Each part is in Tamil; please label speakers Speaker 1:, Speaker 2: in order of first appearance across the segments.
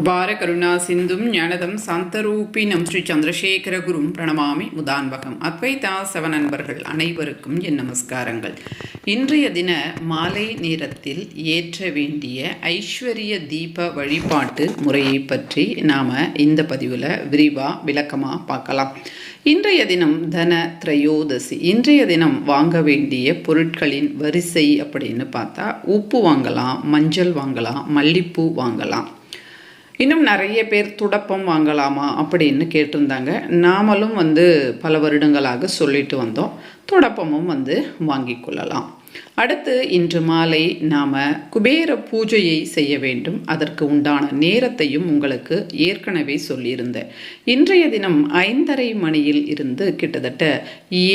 Speaker 1: அபார கருணா சிந்தும் ஞானதம் சாந்தரூபி நம் ஸ்ரீ சந்திரசேகர குரும் பிரணமாமி முதான்பகம் அத்வைதா சவநண்பர்கள் அனைவருக்கும் என் நமஸ்காரங்கள் இன்றைய தின மாலை நேரத்தில் ஏற்ற வேண்டிய ஐஸ்வர்ய தீப வழிபாட்டு முறையை பற்றி நாம் இந்த பதிவில் விரிவாக விளக்கமாக பார்க்கலாம் இன்றைய தினம் தன திரையோதசி இன்றைய தினம் வாங்க வேண்டிய பொருட்களின் வரிசை அப்படின்னு பார்த்தா உப்பு வாங்கலாம் மஞ்சள் வாங்கலாம் மல்லிப்பூ வாங்கலாம் இன்னும் நிறைய பேர் துடப்பம் வாங்கலாமா அப்படின்னு கேட்டிருந்தாங்க நாமளும் வந்து பல வருடங்களாக சொல்லிட்டு வந்தோம் துடப்பமும் வந்து வாங்கி கொள்ளலாம் அடுத்து இன்று மாலை நாம் குபேர பூஜையை செய்ய வேண்டும் அதற்கு உண்டான நேரத்தையும் உங்களுக்கு ஏற்கனவே சொல்லியிருந்தேன் இன்றைய தினம் ஐந்தரை மணியில் இருந்து கிட்டத்தட்ட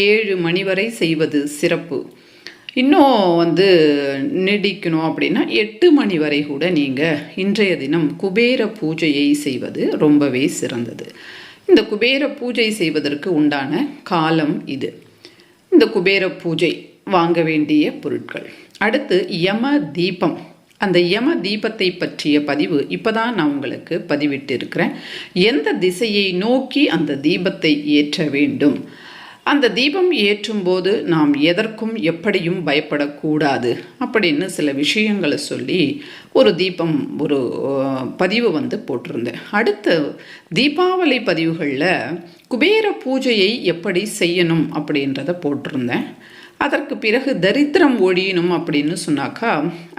Speaker 1: ஏழு மணி வரை செய்வது சிறப்பு இன்னும் வந்து நீடிக்கணும் அப்படின்னா எட்டு மணி வரை கூட நீங்கள் இன்றைய தினம் குபேர பூஜையை செய்வது ரொம்பவே சிறந்தது இந்த குபேர பூஜை செய்வதற்கு உண்டான காலம் இது இந்த குபேர பூஜை வாங்க வேண்டிய பொருட்கள் அடுத்து யம தீபம் அந்த யம தீபத்தை பற்றிய பதிவு இப்போ தான் நான் உங்களுக்கு பதிவிட்டு இருக்கிறேன் எந்த திசையை நோக்கி அந்த தீபத்தை ஏற்ற வேண்டும் அந்த தீபம் ஏற்றும் போது நாம் எதற்கும் எப்படியும் பயப்படக்கூடாது அப்படின்னு சில விஷயங்களை சொல்லி ஒரு தீபம் ஒரு பதிவு வந்து போட்டிருந்தேன் அடுத்து தீபாவளி பதிவுகளில் குபேர பூஜையை எப்படி செய்யணும் அப்படின்றத போட்டிருந்தேன் அதற்கு பிறகு தரித்திரம் ஒழியணும் அப்படின்னு சொன்னாக்கா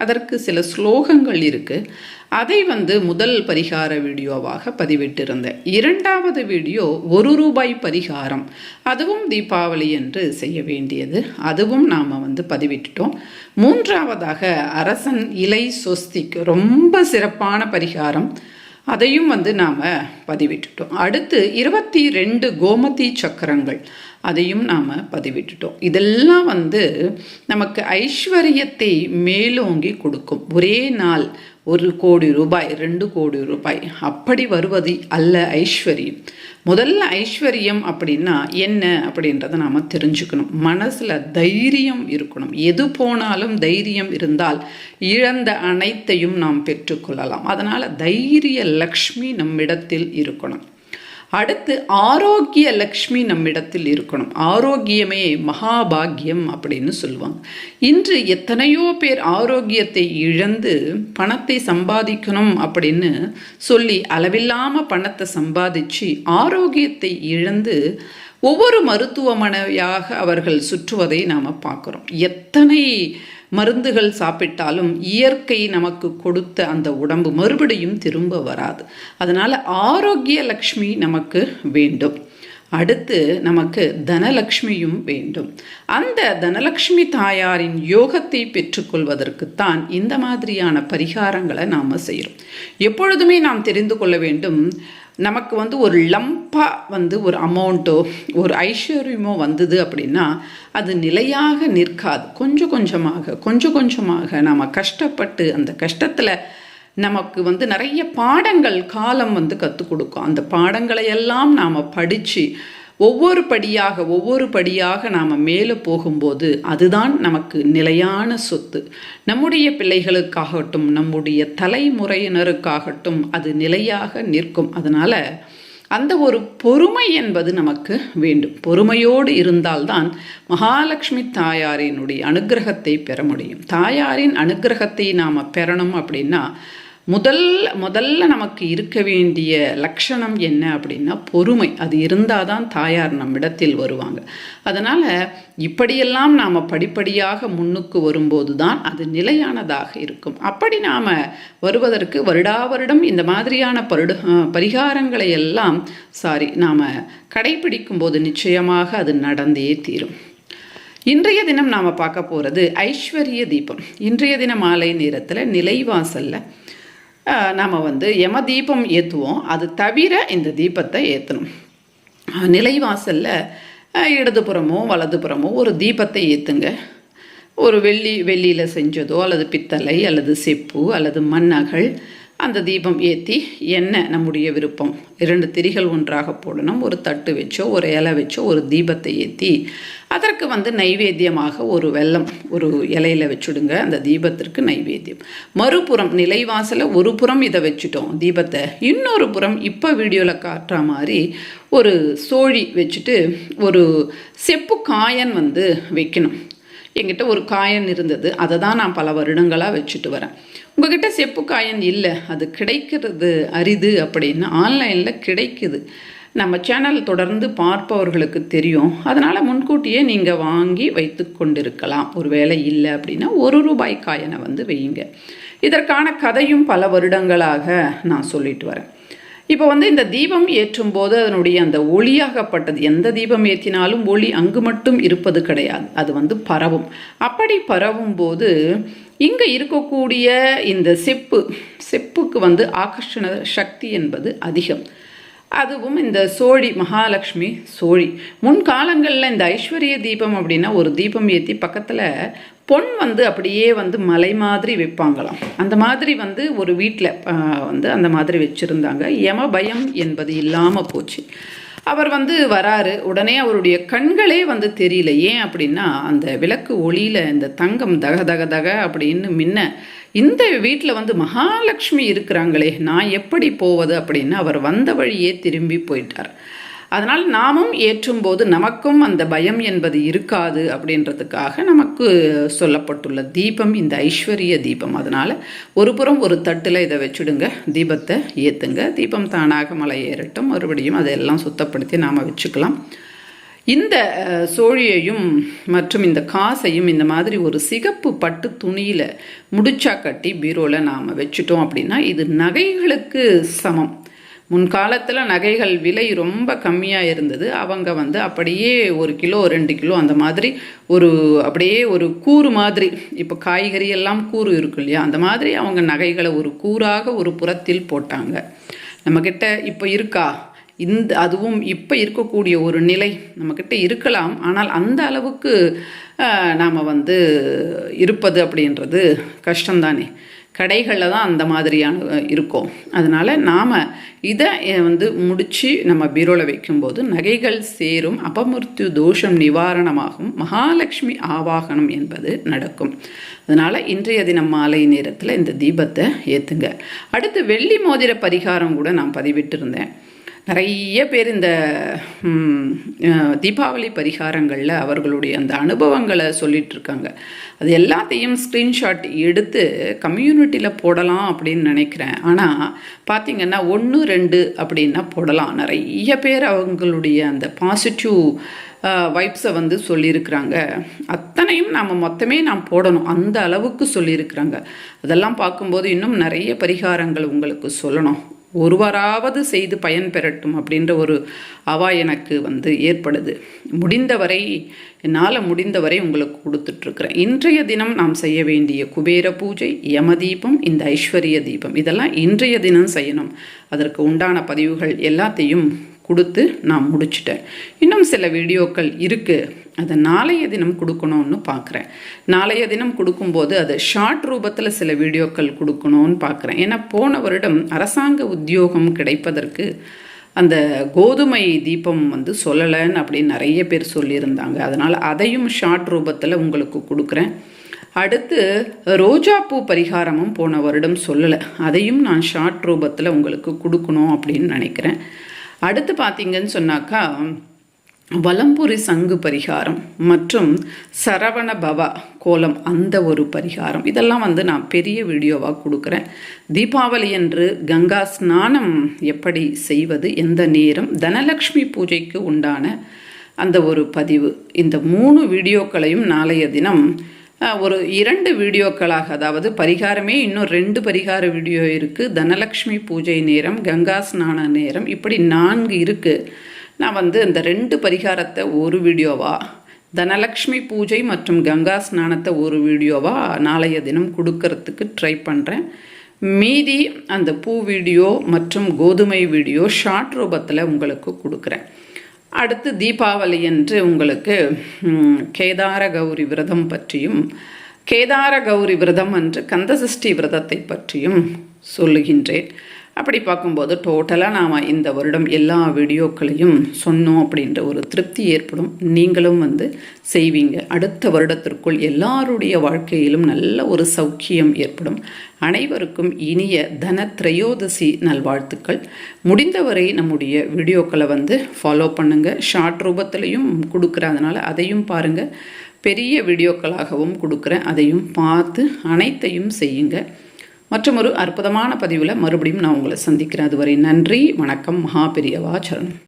Speaker 1: அதற்கு சில ஸ்லோகங்கள் இருக்குது அதை வந்து முதல் பரிகார வீடியோவாக பதிவிட்டிருந்தேன் இரண்டாவது வீடியோ ஒரு ரூபாய் பரிகாரம் அதுவும் தீபாவளி என்று செய்ய வேண்டியது அதுவும் நாம் வந்து பதிவிட்டுட்டோம் மூன்றாவதாக அரசன் இலை சொஸ்திக்கு ரொம்ப சிறப்பான பரிகாரம் அதையும் வந்து நாம் பதிவிட்டுட்டோம் அடுத்து இருபத்தி ரெண்டு கோமதி சக்கரங்கள் அதையும் நாம் பதிவிட்டுட்டோம் இதெல்லாம் வந்து நமக்கு ஐஸ்வர்யத்தை மேலோங்கி கொடுக்கும் ஒரே நாள் ஒரு கோடி ரூபாய் ரெண்டு கோடி ரூபாய் அப்படி வருவது அல்ல ஐஸ்வர்யம் முதல்ல ஐஸ்வர்யம் அப்படின்னா என்ன அப்படின்றத நாம் தெரிஞ்சுக்கணும் மனசில் தைரியம் இருக்கணும் எது போனாலும் தைரியம் இருந்தால் இழந்த அனைத்தையும் நாம் பெற்றுக்கொள்ளலாம் அதனால் தைரிய லக்ஷ்மி நம்மிடத்தில் இருக்கணும் அடுத்து ஆரோக்கிய லக்ஷ்மி நம்மிடத்தில் இருக்கணும் ஆரோக்கியமே மகாபாகியம் அப்படின்னு சொல்லுவாங்க இன்று எத்தனையோ பேர் ஆரோக்கியத்தை இழந்து பணத்தை சம்பாதிக்கணும் அப்படின்னு சொல்லி அளவில்லாமல் பணத்தை சம்பாதிச்சு ஆரோக்கியத்தை இழந்து ஒவ்வொரு மருத்துவமனையாக அவர்கள் சுற்றுவதை நாம் பார்க்குறோம் எத்தனை மருந்துகள் சாப்பிட்டாலும் இயற்கை நமக்கு கொடுத்த அந்த உடம்பு மறுபடியும் திரும்ப வராது அதனால் ஆரோக்கிய லக்ஷ்மி நமக்கு வேண்டும் அடுத்து நமக்கு தனலக்ஷ்மியும் வேண்டும் அந்த தனலக்ஷ்மி தாயாரின் யோகத்தை பெற்றுக்கொள்வதற்குத்தான் இந்த மாதிரியான பரிகாரங்களை நாம் செய்கிறோம் எப்பொழுதுமே நாம் தெரிந்து கொள்ள வேண்டும் நமக்கு வந்து ஒரு லம்பாக வந்து ஒரு அமௌண்ட்டோ ஒரு ஐஸ்வர்யமோ வந்தது அப்படின்னா அது நிலையாக நிற்காது கொஞ்சம் கொஞ்சமாக கொஞ்சம் கொஞ்சமாக நாம் கஷ்டப்பட்டு அந்த கஷ்டத்தில் நமக்கு வந்து நிறைய பாடங்கள் காலம் வந்து கற்றுக் கொடுக்கும் அந்த பாடங்களையெல்லாம் நாம் படித்து ஒவ்வொரு படியாக ஒவ்வொரு படியாக நாம் மேலே போகும்போது அதுதான் நமக்கு நிலையான சொத்து நம்முடைய பிள்ளைகளுக்காகட்டும் நம்முடைய தலைமுறையினருக்காகட்டும் அது நிலையாக நிற்கும் அதனால் அந்த ஒரு பொறுமை என்பது நமக்கு வேண்டும் பொறுமையோடு இருந்தால்தான் மகாலட்சுமி தாயாரினுடைய அனுகிரகத்தை பெற முடியும் தாயாரின் அனுகிரகத்தை நாம் பெறணும் அப்படின்னா முதல் முதல்ல நமக்கு இருக்க வேண்டிய லட்சணம் என்ன அப்படின்னா பொறுமை அது இருந்தால் தான் தாயார் நம்மிடத்தில் வருவாங்க அதனால் இப்படியெல்லாம் நாம் படிப்படியாக முன்னுக்கு வரும்போது தான் அது நிலையானதாக இருக்கும் அப்படி நாம் வருவதற்கு வருடா வருடம் இந்த மாதிரியான பருடு பரிகாரங்களை எல்லாம் சாரி நாம் கடைபிடிக்கும் போது நிச்சயமாக அது நடந்தே தீரும் இன்றைய தினம் நாம் பார்க்க போகிறது ஐஸ்வர்ய தீபம் இன்றைய தின மாலை நேரத்தில் நிலைவாசலில் நாம் வந்து யம தீபம் ஏற்றுவோம் அது தவிர இந்த தீபத்தை ஏற்றணும் நிலைவாசலில் இடதுபுறமோ வலதுபுறமோ ஒரு தீபத்தை ஏற்றுங்க ஒரு வெள்ளி வெள்ளியில் செஞ்சதோ அல்லது பித்தளை அல்லது செப்பு அல்லது மண்ணகல் அந்த தீபம் ஏற்றி என்ன நம்முடைய விருப்பம் இரண்டு திரிகள் ஒன்றாக போடணும் ஒரு தட்டு வச்சோ ஒரு இலை வச்சோ ஒரு தீபத்தை ஏற்றி அதற்கு வந்து நைவேத்தியமாக ஒரு வெள்ளம் ஒரு இலையில வச்சுடுங்க அந்த தீபத்திற்கு நைவேத்தியம் மறுபுறம் நிலைவாசலை ஒரு புறம் இதை வச்சுட்டோம் தீபத்தை இன்னொரு புறம் இப்போ வீடியோவில் காட்டுற மாதிரி ஒரு சோழி வச்சுட்டு ஒரு செப்பு காயன் வந்து வைக்கணும் என்கிட்ட ஒரு காயின் இருந்தது அதை தான் நான் பல வருடங்களாக வச்சுட்டு வரேன் உங்ககிட்ட செப்பு காயின் இல்லை அது கிடைக்கிறது அரிது அப்படின்னு ஆன்லைனில் கிடைக்குது நம்ம சேனல் தொடர்ந்து பார்ப்பவர்களுக்கு தெரியும் அதனால் முன்கூட்டியே நீங்கள் வாங்கி வைத்து கொண்டிருக்கலாம் ஒரு வேலை இல்லை அப்படின்னா ஒரு ரூபாய் காயனை வந்து வையுங்க இதற்கான கதையும் பல வருடங்களாக நான் சொல்லிட்டு வரேன் இப்போ வந்து இந்த தீபம் ஏற்றும் போது அதனுடைய அந்த ஒளியாகப்பட்டது எந்த தீபம் ஏற்றினாலும் ஒளி அங்கு மட்டும் இருப்பது கிடையாது அது வந்து பரவும் அப்படி பரவும் போது இங்கே இருக்கக்கூடிய இந்த செப்பு செப்புக்கு வந்து ஆகர்ஷண சக்தி என்பது அதிகம் அதுவும் இந்த சோழி மகாலட்சுமி சோழி முன்காலங்களில் இந்த ஐஸ்வர்ய தீபம் அப்படின்னா ஒரு தீபம் ஏற்றி பக்கத்தில் பொன் வந்து அப்படியே வந்து மலை மாதிரி வைப்பாங்களாம் அந்த மாதிரி வந்து ஒரு வீட்டில் வந்து அந்த மாதிரி வச்சுருந்தாங்க யம பயம் என்பது இல்லாமல் போச்சு அவர் வந்து வராரு உடனே அவருடைய கண்களே வந்து தெரியல ஏன் அப்படின்னா அந்த விளக்கு ஒளியில் இந்த தங்கம் தக தக தக அப்படின்னு முன்ன இந்த வீட்டில் வந்து மகாலட்சுமி இருக்கிறாங்களே நான் எப்படி போவது அப்படின்னு அவர் வந்த வழியே திரும்பி போயிட்டார் அதனால் நாமும் ஏற்றும்போது நமக்கும் அந்த பயம் என்பது இருக்காது அப்படின்றதுக்காக நமக்கு சொல்லப்பட்டுள்ள தீபம் இந்த ஐஸ்வர்ய தீபம் அதனால் ஒரு புறம் ஒரு தட்டில் இதை வச்சுடுங்க தீபத்தை ஏற்றுங்க தீபம் தானாக மலை ஏறட்டும் மறுபடியும் அதையெல்லாம் சுத்தப்படுத்தி நாம் வச்சுக்கலாம் இந்த சோழியையும் மற்றும் இந்த காசையும் இந்த மாதிரி ஒரு சிகப்பு பட்டு துணியில் முடிச்சா கட்டி பீரோவில் நாம் வச்சுட்டோம் அப்படின்னா இது நகைகளுக்கு சமம் முன்காலத்தில் நகைகள் விலை ரொம்ப கம்மியாக இருந்தது அவங்க வந்து அப்படியே ஒரு கிலோ ரெண்டு கிலோ அந்த மாதிரி ஒரு அப்படியே ஒரு கூறு மாதிரி இப்போ காய்கறி எல்லாம் கூறு இருக்கு இல்லையா அந்த மாதிரி அவங்க நகைகளை ஒரு கூறாக ஒரு புறத்தில் போட்டாங்க நம்மக்கிட்ட இப்போ இருக்கா இந்த அதுவும் இப்போ இருக்கக்கூடிய ஒரு நிலை நம்மக்கிட்ட இருக்கலாம் ஆனால் அந்த அளவுக்கு நாம் வந்து இருப்பது அப்படின்றது கஷ்டம்தானே கடைகளில் தான் அந்த மாதிரியான இருக்கும் அதனால் நாம் இதை வந்து முடித்து நம்ம பீரோவில் வைக்கும்போது நகைகள் சேரும் அபமிருத்து தோஷம் நிவாரணமாகும் மகாலட்சுமி ஆவாகனம் என்பது நடக்கும் அதனால் இன்றைய தினம் மாலை நேரத்தில் இந்த தீபத்தை ஏற்றுங்க அடுத்து வெள்ளி மோதிர பரிகாரம் கூட நான் பதிவிட்டிருந்தேன் நிறைய பேர் இந்த தீபாவளி பரிகாரங்களில் அவர்களுடைய அந்த அனுபவங்களை சொல்லிகிட்ருக்காங்க அது எல்லாத்தையும் ஸ்க்ரீன்ஷாட் எடுத்து கம்யூனிட்டியில் போடலாம் அப்படின்னு நினைக்கிறேன் ஆனால் பார்த்திங்கன்னா ஒன்று ரெண்டு அப்படின்னா போடலாம் நிறைய பேர் அவங்களுடைய அந்த பாசிட்டிவ் வைப்ஸை வந்து சொல்லியிருக்கிறாங்க அத்தனையும் நாம் மொத்தமே நாம் போடணும் அந்த அளவுக்கு சொல்லியிருக்கிறாங்க அதெல்லாம் பார்க்கும்போது இன்னும் நிறைய பரிகாரங்கள் உங்களுக்கு சொல்லணும் ஒருவராவது செய்து பயன் பெறட்டும் அப்படின்ற ஒரு அவா எனக்கு வந்து ஏற்படுது முடிந்தவரை என்னால் முடிந்தவரை உங்களுக்கு கொடுத்துட்ருக்குறேன் இன்றைய தினம் நாம் செய்ய வேண்டிய குபேர பூஜை யம தீபம் இந்த ஐஸ்வர்ய தீபம் இதெல்லாம் இன்றைய தினம் செய்யணும் அதற்கு உண்டான பதிவுகள் எல்லாத்தையும் கொடுத்து நான் முடிச்சிட்டேன் இன்னும் சில வீடியோக்கள் இருக்குது அதை நாளைய தினம் கொடுக்கணும்னு பார்க்குறேன் நாளைய தினம் கொடுக்கும்போது அது ஷார்ட் ரூபத்தில் சில வீடியோக்கள் கொடுக்கணும்னு பார்க்குறேன் ஏன்னா போன வருடம் அரசாங்க உத்தியோகம் கிடைப்பதற்கு அந்த கோதுமை தீபம் வந்து சொல்லலைன்னு அப்படின்னு நிறைய பேர் சொல்லியிருந்தாங்க அதனால் அதையும் ஷார்ட் ரூபத்தில் உங்களுக்கு கொடுக்குறேன் அடுத்து ரோஜா பூ பரிகாரமும் போன வருடம் சொல்லலை அதையும் நான் ஷார்ட் ரூபத்தில் உங்களுக்கு கொடுக்கணும் அப்படின்னு நினைக்கிறேன் அடுத்து பார்த்தீங்கன்னு சொன்னாக்கா வலம்புரி சங்கு பரிகாரம் மற்றும் சரவண பவ கோலம் அந்த ஒரு பரிகாரம் இதெல்லாம் வந்து நான் பெரிய வீடியோவாக கொடுக்குறேன் தீபாவளி என்று கங்கா ஸ்நானம் எப்படி செய்வது எந்த நேரம் தனலக்ஷ்மி பூஜைக்கு உண்டான அந்த ஒரு பதிவு இந்த மூணு வீடியோக்களையும் நாளைய தினம் ஒரு இரண்டு வீடியோக்களாக அதாவது பரிகாரமே இன்னும் ரெண்டு பரிகார வீடியோ இருக்குது தனலக்ஷ்மி பூஜை நேரம் கங்கா ஸ்நான நேரம் இப்படி நான்கு இருக்குது நான் வந்து இந்த ரெண்டு பரிகாரத்தை ஒரு வீடியோவாக தனலக்ஷ்மி பூஜை மற்றும் கங்கா ஸ்நானத்தை ஒரு வீடியோவாக நாளைய தினம் கொடுக்கறதுக்கு ட்ரை பண்ணுறேன் மீதி அந்த பூ வீடியோ மற்றும் கோதுமை வீடியோ ஷார்ட் ரூபத்தில் உங்களுக்கு கொடுக்குறேன் அடுத்து தீபாவளி என்று உங்களுக்கு கேதார கௌரி விரதம் பற்றியும் கேதார கௌரி விரதம் என்று கந்தசஷ்டி விரதத்தை பற்றியும் சொல்லுகின்றேன் அப்படி பார்க்கும்போது டோட்டலாக நாம் இந்த வருடம் எல்லா வீடியோக்களையும் சொன்னோம் அப்படின்ற ஒரு திருப்தி ஏற்படும் நீங்களும் வந்து செய்வீங்க அடுத்த வருடத்திற்குள் எல்லாருடைய வாழ்க்கையிலும் நல்ல ஒரு சௌக்கியம் ஏற்படும் அனைவருக்கும் இனிய தன திரையோதசி நல்வாழ்த்துக்கள் முடிந்தவரை நம்முடைய வீடியோக்களை வந்து ஃபாலோ பண்ணுங்கள் ஷார்ட் ரூபத்திலையும் கொடுக்குறதுனால அதையும் பாருங்கள் பெரிய வீடியோக்களாகவும் கொடுக்குறேன் அதையும் பார்த்து அனைத்தையும் செய்யுங்க மற்றும் ஒரு அற்புதமான பதிவில் மறுபடியும் நான் உங்களை சந்திக்கிறேன் அதுவரை நன்றி வணக்கம் மகாபெரியவா சரணம்